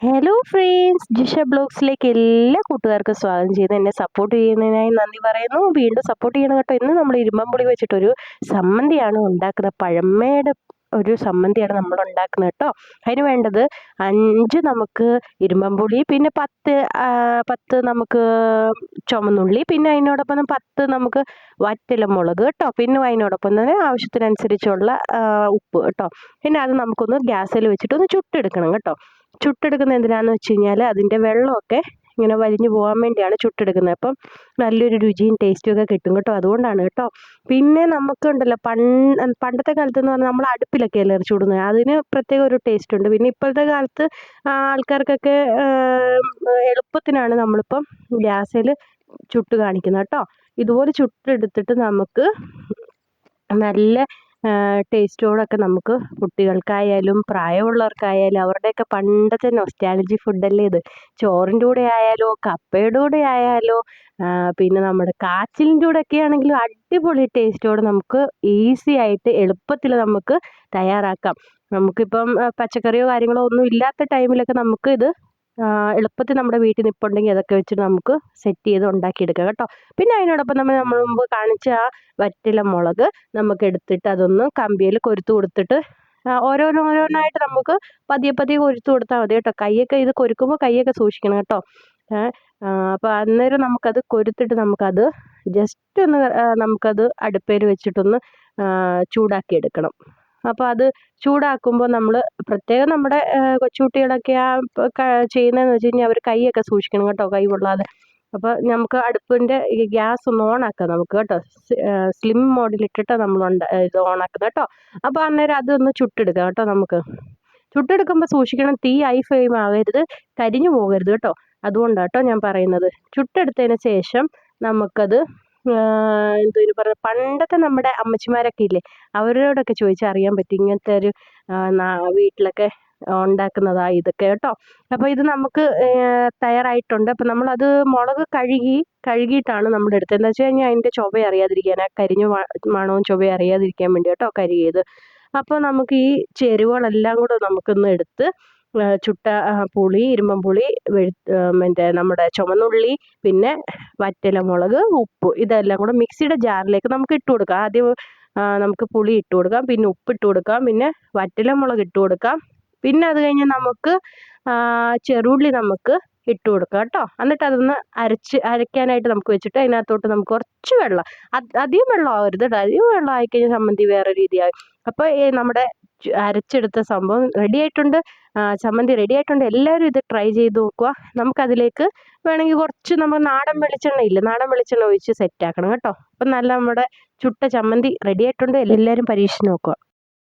Hello friends Jisha ബ്ലോഗ്സിലേക്ക് എല്ലാ കൂട്ടുകാർക്കും സ്വാഗതം ചെയ്ത് എന്നെ സപ്പോർട്ട് ചെയ്യുന്നതിനായി നന്ദി പറയുന്നു. വീണ്ടും സപ്പോർട്ട് ചെയ്യണം കേട്ടോ. ഇന്ന് നമ്മൾ ഇരുമ്പമ്പുളി വെച്ചിട്ടൊരു സമ്മന്തിയാണ് ഉണ്ടാക്കുന്നത്. പഴമയുടെ ഒരു സമ്മന്തിയാണ് നമ്മൾ ഉണ്ടാക്കുന്നത് കേട്ടോ. അതിന് വേണ്ടത് അഞ്ച് നമുക്ക് ഇരുമ്പമ്പുളി പിന്നെ പത്ത് പത്ത് നമുക്ക് ചുമന്നുള്ളി പിന്നെ അതിനോടൊപ്പം പത്ത് നമുക്ക് വറ്റല മുളക് കേട്ടോ. പിന്നെ അതിനോടൊപ്പം തന്നെ ആവശ്യത്തിനനുസരിച്ചുള്ള ഉപ്പ് കേട്ടോ. പിന്നെ അത് നമുക്കൊന്ന് ഗ്യാസിൽ വെച്ചിട്ട് ഒന്ന് ചുട്ടെടുക്കണം കേട്ടോ. ചുട്ടെടുക്കുന്നത് എന്തിനാണെന്ന് വെച്ച് കഴിഞ്ഞാൽ അതിന്റെ വെള്ളമൊക്കെ ഇങ്ങനെ വലിഞ്ഞു പോകാൻ വേണ്ടിയാണ് ചുട്ടെടുക്കുന്നത്. അപ്പം നല്ലൊരു രുചിയും ടേസ്റ്റും ഒക്കെ കിട്ടും കേട്ടോ. അതുകൊണ്ടാണ് കേട്ടോ. പിന്നെ നമുക്കുണ്ടല്ലോ പണ്ട് പണ്ടത്തെ കാലത്ത് എന്ന് പറഞ്ഞാൽ നമ്മൾ അടുപ്പിലൊക്കെ അല്ലേ ചുടുന്നത്. അതിന് പ്രത്യേക ഒരു ടേസ്റ്റ് ഉണ്ട്. പിന്നെ ഇപ്പോഴത്തെ കാലത്ത് ആൾക്കാർക്കൊക്കെ എളുപ്പത്തിനാണ് നമ്മളിപ്പം ഗ്യാസിൽ ചുട്ട് കാണിക്കുന്നത് കേട്ടോ. ഇതുപോലെ ചുട്ടെടുത്തിട്ട് നമുക്ക് നല്ല ടേസ്റ്റോടൊക്കെ നമുക്ക് കുട്ടികൾക്കായാലും പ്രായമുള്ളവർക്കായാലും അവരുടെയൊക്കെ പണ്ടത്തെ നൊസ്റ്റാലജി ഫുഡല്ലേ ഇത്? ചോറിന്റെ കൂടെ ആയാലോ കപ്പയുടെ കൂടെ ആയാലോ പിന്നെ നമ്മുടെ കാച്ചിലിന്റെ കൂടെ ഒക്കെ ആണെങ്കിലും അടിപൊളി ടേസ്റ്റോടെ നമുക്ക് ഈസി ആയിട്ട് എളുപ്പത്തിൽ നമുക്ക് തയ്യാറാക്കാം. നമുക്കിപ്പം പച്ചക്കറിയോ കാര്യങ്ങളോ ഒന്നും ഇല്ലാത്ത ടൈമിലൊക്കെ നമുക്ക് ഇത് എളുപ്പത്തിൽ നമ്മുടെ വീട്ടിൽ നിൽപ്പുണ്ടെങ്കിൽ അതൊക്കെ വെച്ചിട്ട് നമുക്ക് സെറ്റ് ചെയ്ത് ഉണ്ടാക്കിയെടുക്കാം കേട്ടോ. പിന്നെ അതിനോടൊപ്പം നമ്മൾ നമ്മൾ മുമ്പ് കാണിച്ച ആ വറ്റില മുളക് നമുക്ക് എടുത്തിട്ട് അതൊന്ന് കമ്പിയിൽ കൊരുത്ത് കൊടുത്തിട്ട് ഓരോന്നോരോന്നായിട്ട് നമുക്ക് പതിയെ പതിയെ കൊരുത്ത് കൊടുത്താൽ മതി കേട്ടോ. കൈയൊക്കെ ഇത് കൊരുക്കുമ്പോൾ കൈയൊക്കെ സൂക്ഷിക്കണം കേട്ടോ. അപ്പോൾ അന്നേരം നമുക്കത് കൊരുത്തിട്ട് നമുക്കത് ജസ്റ്റ് ഒന്ന് നമുക്കത് അടുപ്പേൽ വെച്ചിട്ടൊന്ന് ചൂടാക്കി എടുക്കണം അപ്പോൾ അത് ചൂടാക്കുമ്പോൾ നമ്മൾ പ്രത്യേകം നമ്മുടെ കൊച്ചുകുട്ടികളൊക്കെ ആ ചെയ്യുന്നതെന്ന് വെച്ച് കഴിഞ്ഞാൽ അവർ കൈയൊക്കെ സൂക്ഷിക്കണം കേട്ടോ കൈ കൊള്ളാതെ. അപ്പോൾ നമുക്ക് അടുപ്പിന്റെ ഗ്യാസ് ഒന്ന് ഓണാക്കാം നമുക്ക് കേട്ടോ. സ്ലിം മോഡിലിട്ടിട്ട് നമ്മൾ ഇത് ഓണാക്കുന്നത് കേട്ടോ. അപ്പോൾ അന്നേരം അതൊന്ന് ചുട്ടെടുക്കാം കേട്ടോ നമുക്ക്. ചുട്ടെടുക്കുമ്പോൾ സൂക്ഷിക്കണം തീ ഹൈ ഫ്ലെയിം ആവരുത് കരിഞ്ഞു പോകരുത് കേട്ടോ. അതുകൊണ്ടാട്ടോ ഞാൻ പറയുന്നത്. ചുട്ടെടുത്തതിന് ശേഷം നമുക്കത് എന്തൊരു പറയുക പണ്ടത്തെ നമ്മുടെ അമ്മച്ചിമാരൊക്കെ ഇല്ലേ അവരോടൊക്കെ ചോദിച്ചാൽ അറിയാൻ പറ്റും ഇങ്ങനത്തെ ഒരു വീട്ടിലൊക്കെ ഉണ്ടാക്കുന്നതാ ഇതൊക്കെ കേട്ടോ. അപ്പോൾ ഇത് നമുക്ക് തയ്യാറായിട്ടുണ്ട്. അപ്പോൾ നമ്മളത് മുളക് കഴുകി കഴുകിയിട്ടാണ് നമ്മൾ എടുത്തത് എന്താ വെച്ച് കഴിഞ്ഞാൽ അതിന്റെ ചുവ അറിയാതിരിക്കാൻ ആ കരിഞ്ഞ മണവും ചുവ അറിയാതിരിക്കാൻ വേണ്ടി കേട്ടോ കരിയത് അപ്പോൾ നമുക്ക് ഈ ചേരുവകളെല്ലാം കൂടെ നമുക്കൊന്ന് എടുത്ത് ചുട്ട പുളി ഇരുമ്പൻപുളി വെഴു മറ്റേ നമ്മുടെ ചുമന്നുള്ളി പിന്നെ വറ്റലമുളക് ഉപ്പ് ഇതെല്ലാം കൂടെ മിക്സിയുടെ ജാറിലേക്ക് നമുക്ക് ഇട്ട് കൊടുക്കാം. ആദ്യം നമുക്ക് പുളി ഇട്ട് കൊടുക്കാം. പിന്നെ ഉപ്പ് ഇട്ട് കൊടുക്കാം. പിന്നെ വറ്റലമുളക് ഇട്ട് കൊടുക്കാം. പിന്നെ അത് കഴിഞ്ഞ് നമുക്ക് ചെറുള്ളി നമുക്ക് ഇട്ട് കൊടുക്കാം കേട്ടോ. എന്നിട്ട് അതൊന്ന് അരച്ച് അരയ്ക്കാനായിട്ട് നമുക്ക് വെച്ചിട്ട് അതിനകത്തോട്ട് നമുക്ക് കുറച്ച് വെള്ളം. അധികം വെള്ളം ആവരുത് അധികം വെള്ളം ആയിക്കഴിഞ്ഞാൽ സംബന്ധി വേറെ രീതിയാകും അപ്പോൾ നമ്മുടെ അരച്ചെടുത്ത സംഭവം റെഡി ആയിട്ടുണ്ട്. ചമ്മന്തി റെഡി ആയിട്ടുണ്ട്. എല്ലാവരും ഇത് ട്രൈ ചെയ്ത് നോക്കുക. നമുക്കതിലേക്ക് വേണമെങ്കിൽ കുറച്ച് നമ്മൾ നാടൻ വെളിച്ചെണ്ണ ഇല്ല? നാടൻ വെളിച്ചെണ്ണ ഒഴിച്ച് സെറ്റ് ആക്കണം കേട്ടോ. അപ്പം നല്ല നമ്മുടെ ചുട്ട ചമ്മന്തി റെഡി ആയിട്ടുണ്ട്. എല്ലാവരും പരീക്ഷിച്ച് നോക്കുക.